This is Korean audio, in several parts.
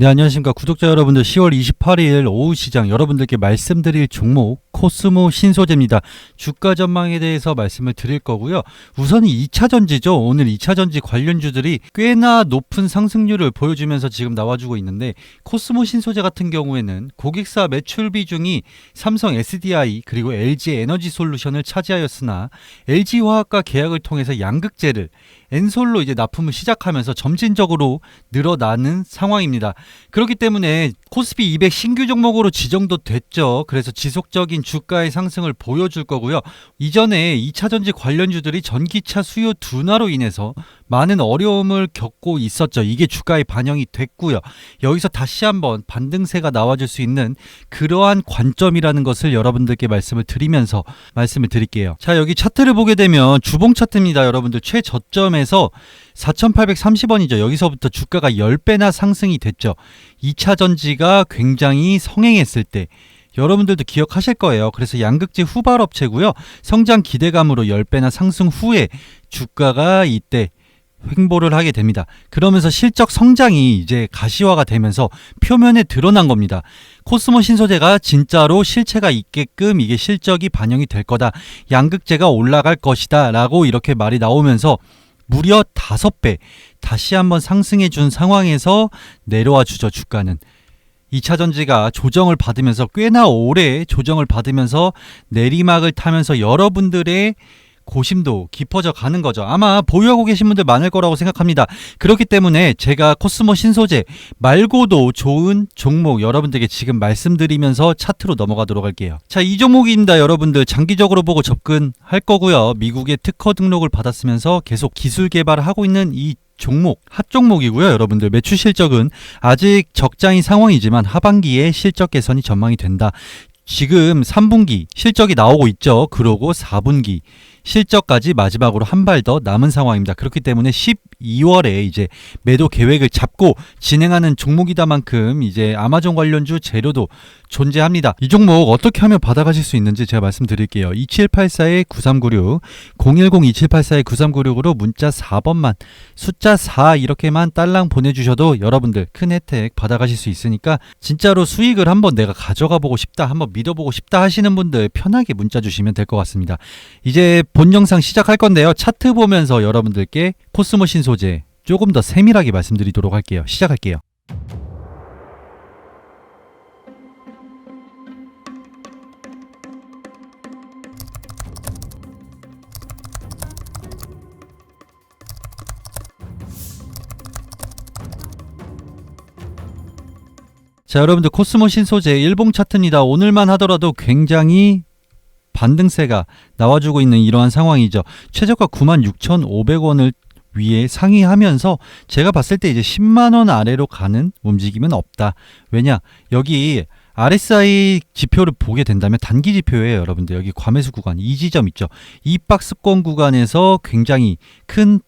네, 안녕하십니까. 구독자 여러분들 10월 28일 오후 시장 여러분들께 말씀드릴 종목 코스모 신소재입니다. 주가 전망에 대해서 말씀을 드릴 거고요. 우선 2차 전지죠. 오늘 2차 전지 관련주들이 꽤나 높은 상승률을 보여주면서 지금 나와주고 있는데 코스모 신소재 같은 경우에는 고객사 매출 비중이 삼성 SDI 그리고 LG 에너지 솔루션을 차지하였으나 LG 화학과 계약을 통해서 양극재를 엔솔로 이제 납품을 시작하면서 점진적으로 늘어나는 상황입니다. 그렇기 때문에 코스피 200 신규 종목으로 지정도 됐죠. 그래서 지속적인 주가의 상승을 보여줄 거고요. 이전에 2차 전지 관련주들이 전기차 수요 둔화로 인해서 많은 어려움을 겪고 있었죠. 이게 주가에 반영이 됐고요. 여기서 다시 한번 반등세가 나와줄 수 있는 그러한 관점이라는 것을 여러분들께 말씀을 드리면서 말씀을 드릴게요. 자, 여기 차트를 보게 되면 주봉 차트입니다. 여러분들 최저점에서 4,830원이죠. 여기서부터 주가가 10배나 상승이 됐죠. 2차 전지가 굉장히 성행했을 때 여러분들도 기억하실 거예요. 그래서 양극재 후발 업체고요. 성장 기대감으로 10배나 상승 후에 주가가 이때 횡보를 하게 됩니다. 그러면서 실적 성장이 이제 가시화가 되면서 표면에 드러난 겁니다. 코스모 신소재가 진짜로 실체가 있게끔 이게 실적이 반영이 될 거다. 양극재가 올라갈 것이다. 라고 이렇게 말이 나오면서 무려 다섯 배 다시 한번 상승해 준 상황에서 내려와 주죠 주가는 2차 전지가 조정을 받으면서 꽤나 오래 조정을 받으면서 내리막을 타면서 여러분들의 고심도 깊어져 가는 거죠. 아마 보유하고 계신 분들 많을 거라고 생각합니다. 그렇기 때문에 제가 코스모 신소재 말고도 좋은 종목 여러분들에게 지금 말씀드리면서 차트로 넘어가도록 할게요. 자, 이 종목입니다. 여러분들 장기적으로 보고 접근할 거고요. 미국의 특허 등록을 받았으면서 계속 기술 개발을 하고 있는 이 종목, 핫 종목이고요. 여러분들 매출 실적은 아직 적장인 상황이지만 하반기에 실적 개선이 전망이 된다. 지금 3분기 실적이 나오고 있죠. 그러고 4분기 실적까지 마지막으로 한 발 더 남은 상황입니다. 그렇기 때문에 12월에 이제 매도 계획을 잡고 진행하는 종목이다만큼 이제 아마존 관련주 재료도 존재합니다. 이 종목 어떻게 하면 받아가실 수 있는지 제가 말씀드릴게요. 2784-9396, 010-2784-9396으로 문자 4번만, 숫자 4 이렇게만 딸랑 보내주셔도 여러분들 큰 혜택 받아가실 수 있으니까 진짜로 수익을 한번 내가 가져가 보고 싶다, 한번 믿어보고 싶다 하시는 분들 편하게 문자 주시면 될 것 같습니다. 이제 본 영상 시작할 건데요. 차트 보면서 여러분들께 코스모 신 소재 조금 더 세밀하게 말씀드리도록 할게요. 시작할게요. 자, 여러분들 코스모 신소재 일봉 차트입니다. 오늘만 하더라도 굉장히 반등세가 나와주고 있는 이러한 상황이죠. 최저가 96,500원을 위에 상위하면서 제가 봤을 때 이제 10만 원 아래로 가는 움직임은 없다. 왜냐? 여기 RSI 지표를 보게 된다면 단기 지표예요, 여러분들. 여기 과매수 구간 이 지점 있죠. 이 박스권 구간에서 굉장히 큰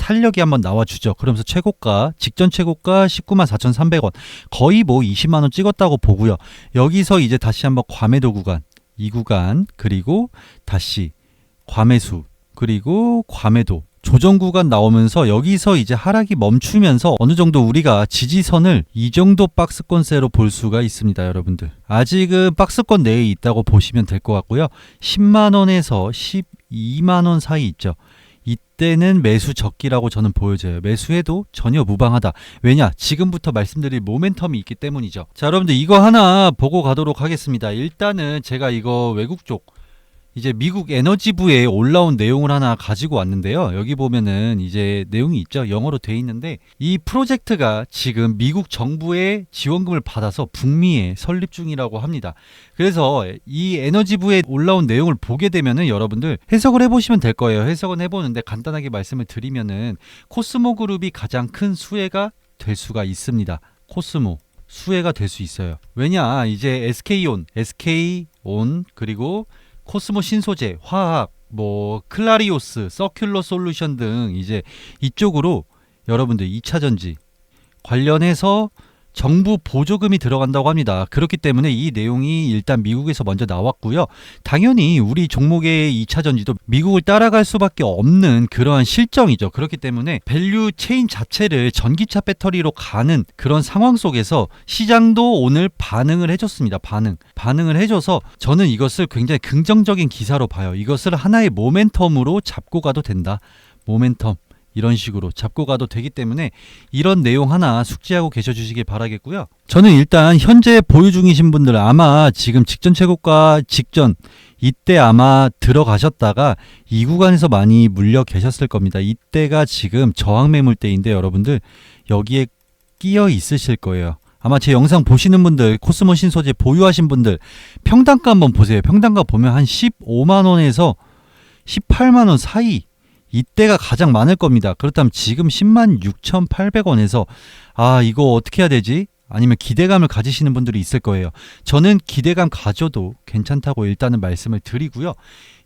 탄력이 한번 나와주죠. 그러면서 최고가 직전 최고가 19만 4,300원 거의 뭐 20만 원 찍었다고 보고요. 여기서 이제 다시 한번 과매도 구간 이 구간 그리고 다시 과매수 그리고 과매도 조정 구간 나오면서 여기서 이제 하락이 멈추면서 어느 정도 우리가 지지선을 이 정도 박스권세로 볼 수가 있습니다, 여러분들. 아직은 박스권 내에 있다고 보시면 될 것 같고요. 10만 원에서 12만 원 사이 있죠. 이때는 매수 적기라고 저는 보여져요. 매수해도 전혀 무방하다. 왜냐? 지금부터 말씀드릴 모멘텀이 있기 때문이죠. 자, 여러분들 이거 하나 보고 가도록 하겠습니다. 일단은 제가 이거 외국 쪽 이제 미국 에너지부에 올라온 내용을 하나 가지고 왔는데요. 여기 보면은 이제 내용이 있죠. 영어로 돼 있는데 이 프로젝트가 지금 미국 정부의 지원금을 받아서 북미에 설립 중이라고 합니다. 그래서 이 에너지부에 올라온 내용을 보게 되면은 여러분들 해석을 해보시면 될 거예요. 해석은 해보는데 간단하게 말씀을 드리면은 코스모 그룹이 가장 큰 수혜가 될 수가 있습니다. 코스모. 수혜가 될 수 있어요. 왜냐, 이제 SK온, SK온, 그리고 코스모 신소재, 화학, 뭐 클라리오스, 서큘러 솔루션 등 이제 이쪽으로 여러분들 2차 전지 관련해서 정부 보조금이 들어간다고 합니다. 그렇기 때문에 이 내용이 일단 미국에서 먼저 나왔고요. 당연히 우리 종목의 2차 전지도 미국을 따라갈 수밖에 없는 그러한 실정이죠. 그렇기 때문에 밸류 체인 자체를 전기차 배터리로 가는 그런 상황 속에서 시장도 오늘 반응을 해줬습니다. 반응. 반응을 해줘서 저는 이것을 굉장히 긍정적인 기사로 봐요. 이것을 하나의 모멘텀으로 잡고 가도 된다. 모멘텀. 이런 식으로 잡고 가도 되기 때문에 이런 내용 하나 숙지하고 계셔 주시길 바라겠고요. 저는 일단 현재 보유 중이신 분들 아마 지금 직전 최고가 직전 이때 아마 들어가셨다가 이 구간에서 많이 물려 계셨을 겁니다. 이때가 지금 저항 매물대인데 여러분들 여기에 끼어 있으실 거예요. 아마 제 영상 보시는 분들 코스모 신소재 보유하신 분들 평단가 한번 보세요. 평단가 보면 한 15만 원에서 18만 원 사이 이때가 가장 많을 겁니다. 그렇다면 지금 10만 6,800원에서 아 이거 어떻게 해야 되지? 아니면 기대감을 가지시는 분들이 있을 거예요. 저는 기대감 가져도 괜찮다고 일단은 말씀을 드리고요.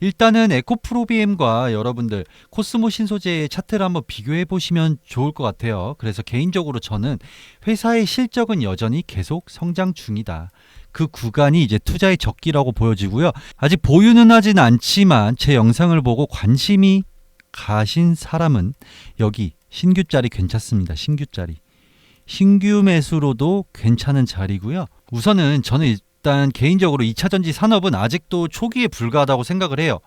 일단은 에코프로비엠과 여러분들 코스모 신소재의 차트를 한번 비교해 보시면 좋을 것 같아요. 그래서 개인적으로 저는 회사의 실적은 여전히 계속 성장 중이다. 그 구간이 이제 투자의 적기라고 보여지고요. 아직 보유는 하진 않지만 제 영상을 보고 관심이 가신 사람은 여기 신규 자리 괜찮습니다. 신규 자리. 신규 매수로도 괜찮은 자리고요. 우선은 저는 일단 개인적으로 2차 전지 산업은 아직도 초기에 불과하다고 생각을 해요.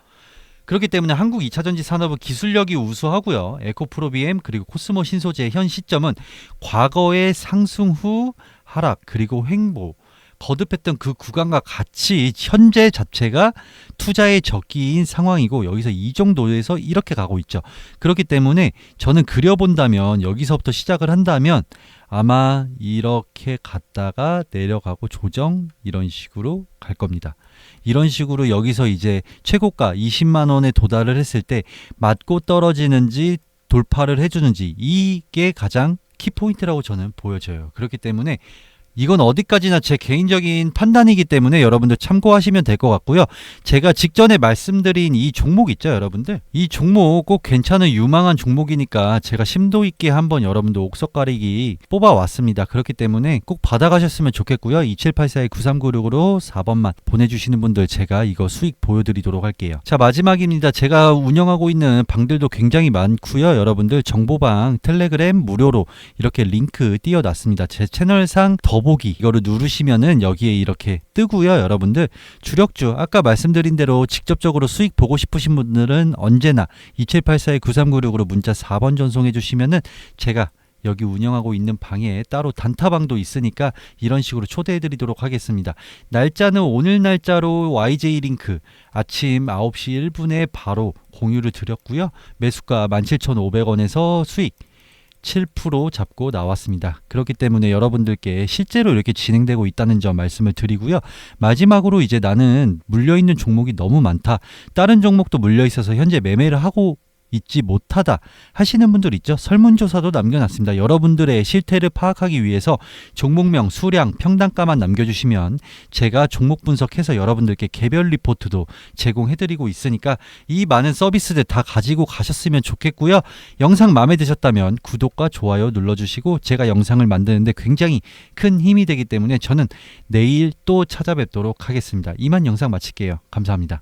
그렇기 때문에 한국 2차 전지 산업은 기술력이 우수하고요. 에코프로비엠 그리고 코스모 신소재의 현 시점은 과거의 상승 후 하락 그리고 횡보 거듭했던 그 구간과 같이 현재 자체가 투자의 적기인 상황이고 여기서 이 정도에서 이렇게 가고 있죠. 그렇기 때문에 저는 그려본다면 여기서부터 시작을 한다면 아마 이렇게 갔다가 내려가고 조정 이런 식으로 갈 겁니다. 이런 식으로 여기서 이제 최고가 20만 원에 도달을 했을 때 맞고 떨어지는지 돌파를 해주는지 이게 가장 키포인트라고 저는 보여져요. 그렇기 때문에 이건 어디까지나 제 개인적인 판단이기 때문에 여러분들 참고하시면 될 것 같고요. 제가 직전에 말씀드린 이 종목 있죠, 여러분들? 이 종목 꼭 괜찮은 유망한 종목이니까 제가 심도 있게 한번 여러분들 옥석 가리기 뽑아왔습니다. 그렇기 때문에 꼭 받아가셨으면 좋겠고요. 2784-9396으로 4번만 보내주시는 분들 제가 이거 수익 보여드리도록 할게요. 자, 마지막입니다. 제가 운영하고 있는 방들도 굉장히 많고요. 여러분들 정보방 텔레그램 무료로 이렇게 링크 띄워놨습니다. 제 채널상 더보 기 이거를 누르시면은 여기에 이렇게 뜨고요. 여러분들 주력주 아까 말씀드린 대로 직접적으로 수익 보고 싶으신 분들은 언제나 2784-9396으로 문자 4번 전송해 주시면은 제가 여기 운영하고 있는 방에 따로 단타방도 있으니까 이런 식으로 초대해 드리도록 하겠습니다. 날짜는 오늘 날짜로 YJ 링크 아침 9시 1분에 바로 공유를 드렸고요. 매수가 17,500원에서 수익 7% 잡고 나왔습니다. 그렇기 때문에 여러분들께 실제로 이렇게 진행되고 있다는 점 말씀을 드리고요. 마지막으로 이제 나는 물려 있는 종목이 너무 많다. 다른 종목도 물려 있어서 현재 매매를 하고 있지 못하다 하시는 분들 있죠. 설문조사도 남겨놨습니다. 여러분들의 실태를 파악하기 위해서 종목명, 수량, 평단가만 남겨주시면 제가 종목 분석해서 여러분들께 개별 리포트도 제공해드리고 있으니까 이 많은 서비스들 다 가지고 가셨으면 좋겠고요. 영상 마음에 드셨다면 구독과 좋아요 눌러주시고 제가 영상을 만드는데 굉장히 큰 힘이 되기 때문에 저는 내일 또 찾아뵙도록 하겠습니다. 이만 영상 마칠게요. 감사합니다.